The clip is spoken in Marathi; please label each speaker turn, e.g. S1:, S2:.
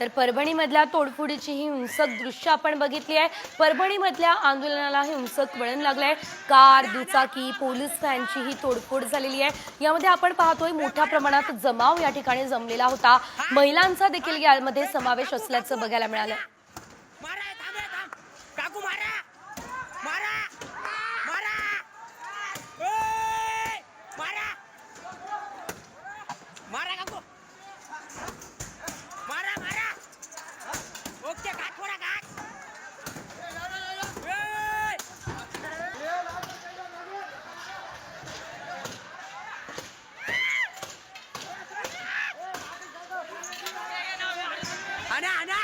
S1: तर परभणीमधल्या तोडफोडीची ही हिंसक दृश्य आपण बघितली आहे. परभणीमधल्या आंदोलनाला हिंसक वळण लागलं आहे कार दुचाकी पोलीस फॅनची ही तोडफोड झालेली आहे. यामध्ये आपण पाहतोय मोठ्या प्रमाणात जमाव या ठिकाणी जमलेला होता. महिलांचा देखील यामध्ये समावेश असल्याचं बघायला मिळालं
S2: મારા કાકો. મારા મારા. ઓકે કાટ થોડા કાટ આના આના